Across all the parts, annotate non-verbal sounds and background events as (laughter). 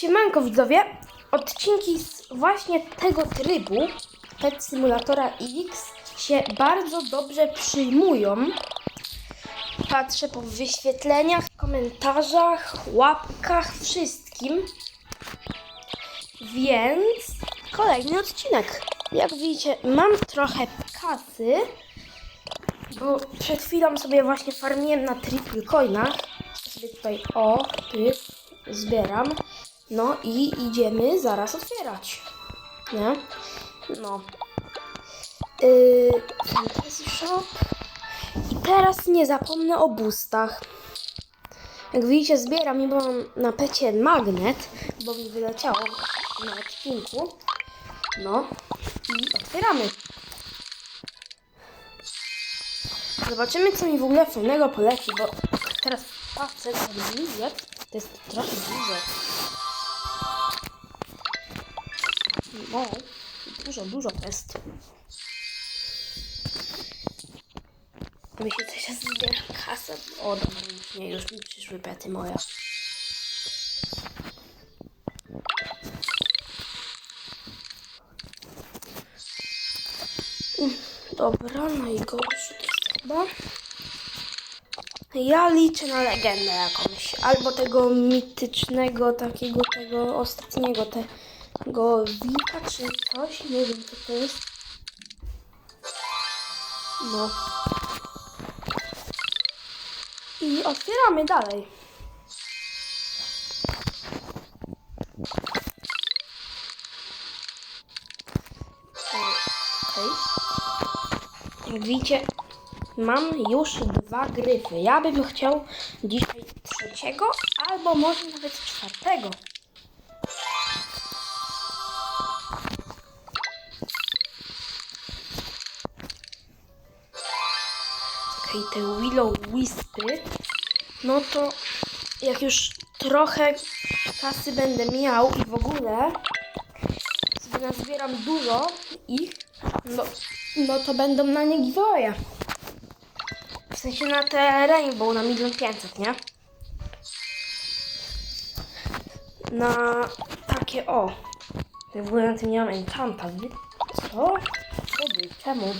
Siemanko widzowie, odcinki z właśnie tego trybu Pet Simulatora X się bardzo dobrze przyjmują. Patrzę po wyświetleniach, komentarzach, łapkach, wszystkim. Więc kolejny odcinek. Jak widzicie, mam trochę kasy, bo przed chwilą sobie właśnie farmiłem na triple coinach. Sobie tutaj, o, zbieram. No i idziemy zaraz otwierać. Nie? No. Yy, fantasy shop. I teraz nie zapomnę o boostach. Jak widzicie, zbieram i mam na pecie magnet, bo mi wyleciało na odcinku. No i otwieramy. Zobaczymy, co mi w ogóle fajnego poleci, bo teraz patrzę, co widzę, to jest trochę dużo. No, dużo, dużo jest. Że się zbieram kasę. O, dobra, nie, już mi przyszły pety moje. Mm, Dobra, najgorszy to jest chyba. Ja liczę na legendę jakąś. Albo tego mitycznego, takiego, tego ostatniego, tego wilka czy coś. Nie wiem co to jest. No. I otwieramy dalej. Jak widzicie, mam już dwa gryfy. Ja bym chciał dzisiaj trzeciego, albo może nawet czwartego. Te Willow Wispy, no to jak już trochę kasy będę miał i w ogóle sobie nazbieram dużo ich, no, no to będą na nie giveawaya. W sensie na te Rainbow na 1 500, nie? Na takie o. Ja w ogóle na tym nie mam enchanta. Co? Czemu?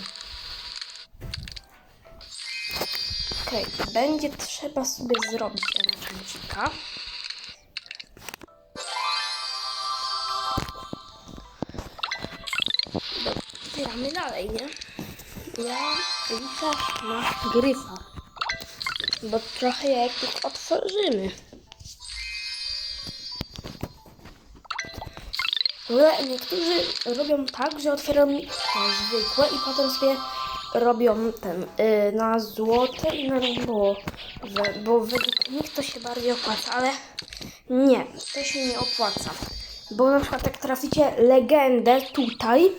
Okej, będzie trzeba sobie zrobić. Dobra, Otwieramy dalej, nie? Ja liczę na gryfa. Bo trochę jajków otworzymy. Ogóle niektórzy robią tak, że otwierają zwykłe i potem sobie robią ten y, na złote i na rainbowowe, bo według nich to się bardziej opłaca, ale nie, to się nie opłaca. Bo na przykład jak traficie legendę tutaj,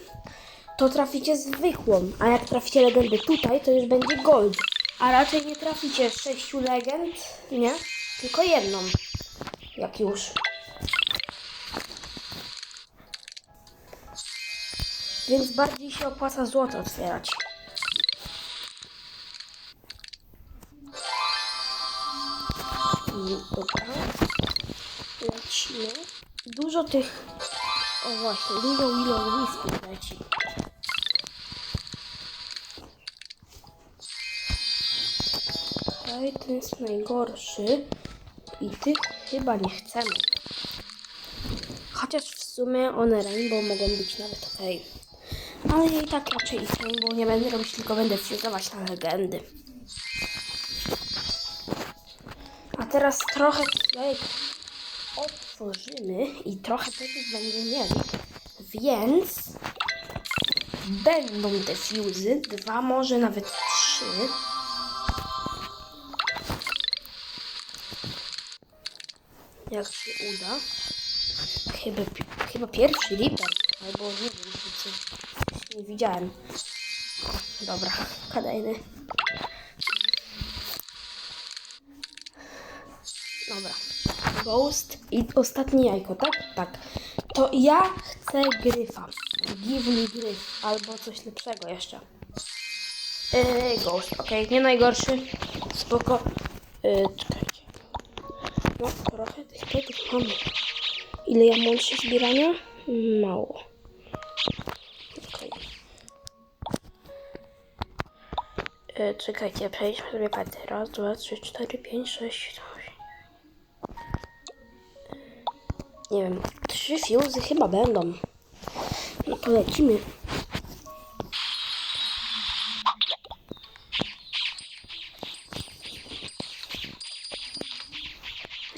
to traficie zwykłą, a jak traficie legendę tutaj, to już będzie gold. A raczej nie traficie sześciu legend, nie? Tylko jedną. Jak już. Więc bardziej się opłaca złoto otwierać. Dobra. Lecimy. Dużo tych... O właśnie, dużo Willow Wispy leci. Okej, ten jest najgorszy. I tych chyba nie chcemy. Chociaż w sumie one Rainbow mogą być nawet okej. Ale i tak raczej ich Rainbow nie będę robić, tylko będę fuzować na legendy. Teraz trochę tutaj otworzymy i trochę petów będziemy mieli. Więc będą te fuzy, dwa, może nawet trzy. Jak się uda. Chyba, chyba pierwszy Reaper, albo nie wiem, coś nie widziałem. Dobra, (laughs) kolejny. Ghost i ostatnie jajko, tak? Tak. To ja chcę gryfa. Give me gryf. Albo coś lepszego jeszcze. Yy, ghost, okej, nie najgorszy. Spoko. Yy, czekajcie. No, trochę tych petów mamy. Ile ja mam łącznie zbierania? Mało. Okej. E, czekajcie, przejdźmy sobie pety. Raz, dwa, trzy, cztery, pięć, sześć, Nie wiem, trzy fuzy chyba będą. No polecimy.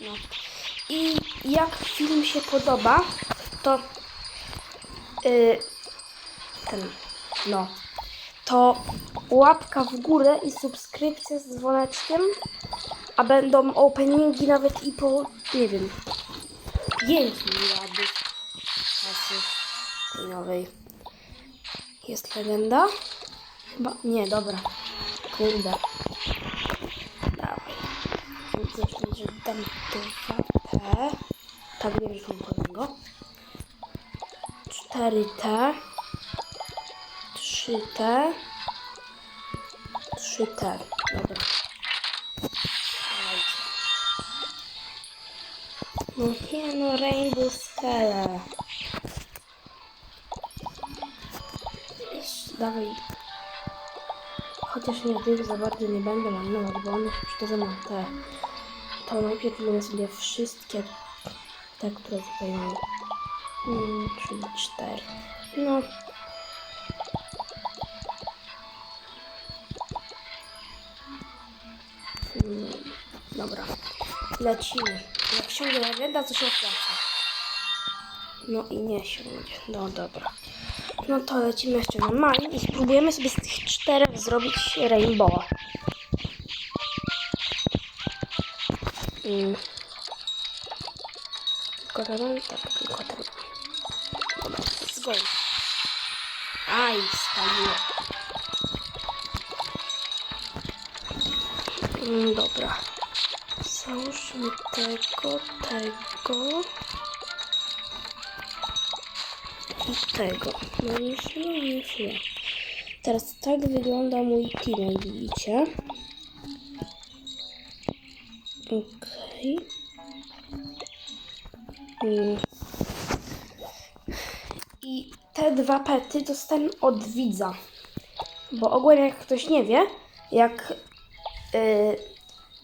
No. I jak film się podoba, to yy, ten, no, to łapka w górę i subskrypcja z dzwoneczkiem, a będą openingi nawet i po, nie wiem, 5 miliardów kasy coinowej. Jest legenda? Chyba, nie, dobra. Kurde. Dawaj. Zacznę, że dam 2T. Tak, że mam kolejnego. 4T. 3T. 3T. Dobra. No nie no, Rainbow. Jeszcze Dawaj. Chociaż nie tych za bardzo nie będę marnować, bo one się przydadzą na te. To najpierw będę sobie wszystkie te, które tutaj mam. Mm, czyli cztery. No. Mm, dobra. Lecimy. Jak siądzie legenda, to się opłaca. No i nie siądzie. No dobra. No to lecimy jeszcze na mine i spróbujemy sobie z tych czterech zrobić rainbowa. Mm. Tylko ten? Tak, tylko ten. Dobra, let's go. Aj, spaliło. Mm, dobra. Załóżmy tego, tego i tego. No nie źle, nie źle. Teraz tak wygląda mój team, jak widzicie. Okej. Mm. I te dwa pety dostałem od widza. Bo ogólnie jak ktoś nie wie, jak y,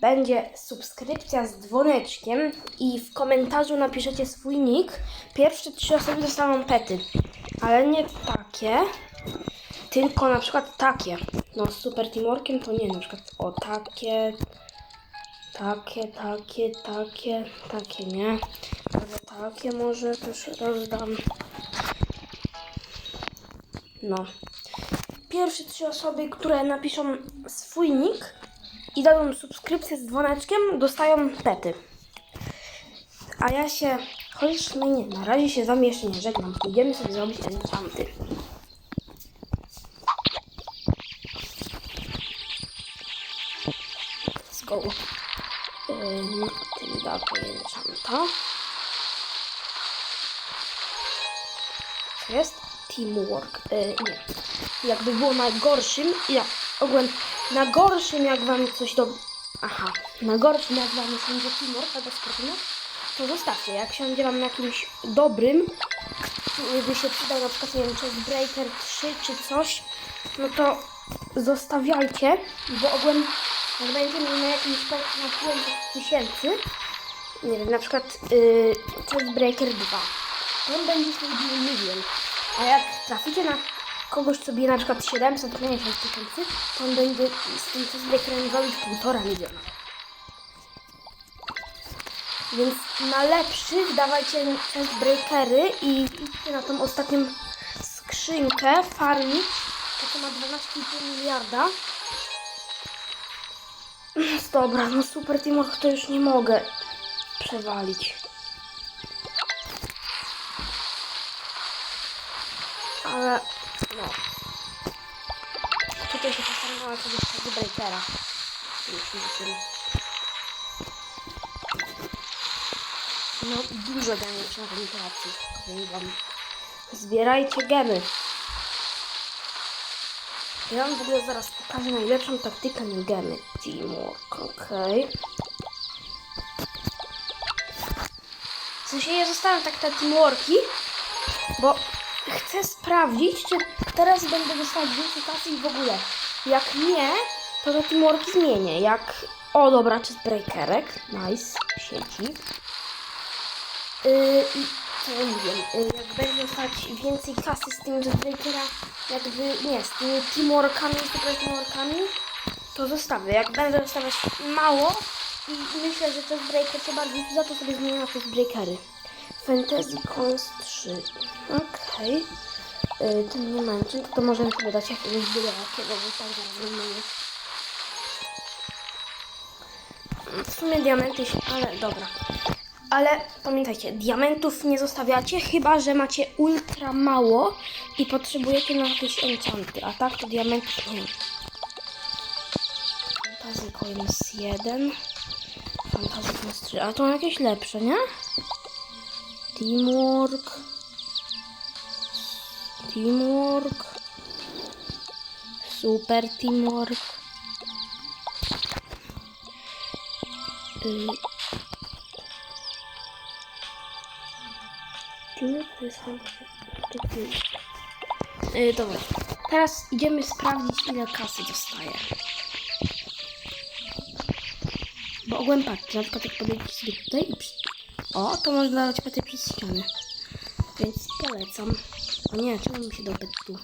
będzie subskrypcja z dzwoneczkiem i w komentarzu napiszecie swój nick, pierwsze trzy osoby dostaną pety. Ale nie takie, tylko na przykład takie. No z super teamworkiem to nie, na przykład o takie, takie, takie, takie, takie, nie. Albo takie może też rozdam. No. Pierwsze trzy osoby, które napiszą swój nick i dadzą subskrypcję z dzwoneczkiem, dostają pety. A ja się, chociaż no nie, na razie się z wami jeszcze nie żegnam. Idziemy sobie zrobić enchanty. Let's go. Tym dawaj enchanta. Co jest? Teamwork. Yy, nie. Jakby było najgorszym, ja ogółem na gorszym jak wam coś do... Aha, na gorszym jak wam siądzie teamwork albo sportino, to zostawcie. Jak siądzie wam na jakimś dobrym, który by się przydał na przykład, nie wiem, Breaker 3 czy coś, no to zostawiajcie, bo ogółem jak będziemy na jakimś na 5 tysięcy, nie wiem, na przykład yy, Breaker 2, to on będzie bił milion. A jak traficie na kogoś, co bije na przykład 750 tysięcy, to on będzie z tym chestbreakerem walić półtora miliona. Więc na lepszych dawajcie chestbreakery i idźcie na tą ostatnią skrzynkę farmić. To, to ma 12,5 miliarda. (clears throat) Dobra, no super teamwork to już nie mogę przewalić. Ale postanowała sobie z breakera. No, dużo wentylacji. Powiem wam. Zbierajcie gemy. Ja wam w ogóle zaraz pokażę najlepszą taktykę na gemy. Teamwork, okej. W sensie ja zostawiam tak te teamworki, bo chcę sprawdzić, czy teraz będę dostawać więcej kasy i w ogóle. Jak nie, to te teamworki zmienię. Jak... O dobra, czy z breakerek. Nice. Sieci. Yy, I co ja mówię, yy, jak będę dostawać więcej kasy z tym z breakera, jakby, nie, z tymi teamworkami, super teamworkami, to zostawię. Jak będę dostawać mało i myślę, że jest breaker się bardziej za to sobie zmienię na te breakery. Fantasy Coins 3. Okej. Okay. Ten nie męczy, to, możemy sobie dać jakiegoś byle jakiego, bo tak zaraz. W sumie diamenty się, ale dobra. Ale pamiętajcie, diamentów nie zostawiacie, chyba że macie ultra mało i potrzebujecie na jakieś enchanty, a tak to diamentów nie. Fantasy Coins 1. Fantasy Coins 3. A to jakieś lepsze, nie? Teamwork. Teamwork. Super Teamwork. Teamwork jest Yy, dobra. Teraz idziemy sprawdzić, ile kasy dostaję. Bo ogółem na przykład jak podejdziecie sobie tutaj i. O, to można dać patę przez ścianę. Więc polecam. O nie, czemu mi się do tu?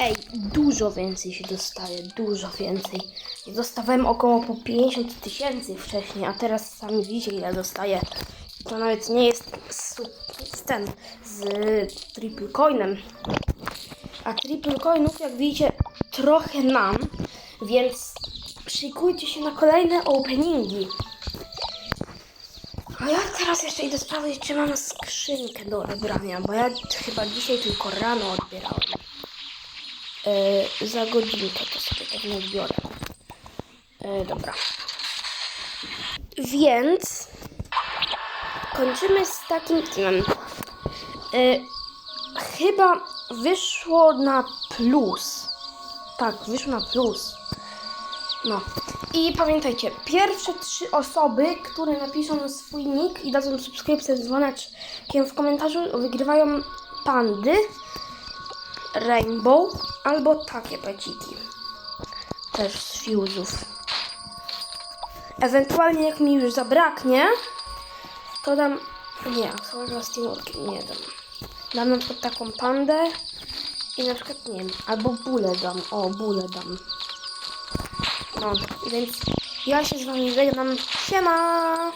Ej, dużo więcej się dostaje, dużo więcej. Dostawałem około po 50 tysięcy wcześniej, a teraz sami widzicie ile dostaję. To nawet nie jest z ten, z triple coinem. A triple coinów, jak widzicie, trochę nam, więc szykujcie się na kolejne openingi. A ja teraz jeszcze idę sprawdzić, czy mam skrzynkę do odebrania, bo ja chyba dzisiaj tylko rano odbierałem. Yy, za godzinkę to sobie pewnie odbiorę. Yy, dobra. Więc kończymy z takim teamem. Yy, chyba wyszło na plus. Tak, wyszło na plus. No. I pamiętajcie, pierwsze trzy osoby, które napiszą swój nick i dadzą subskrypcję z dzwoneczkiem w komentarzu, wygrywają pandy, rainbow albo takie peciki. Też z fuzów. Ewentualnie jak mi już zabraknie, to dam... Nie, chyba z teamworkiem nie dam. Dam na przykład taką pandę i na przykład, nie wiem, albo bólę dam. O, bólę dam. No, więc ja się z wami żegnam. Siema!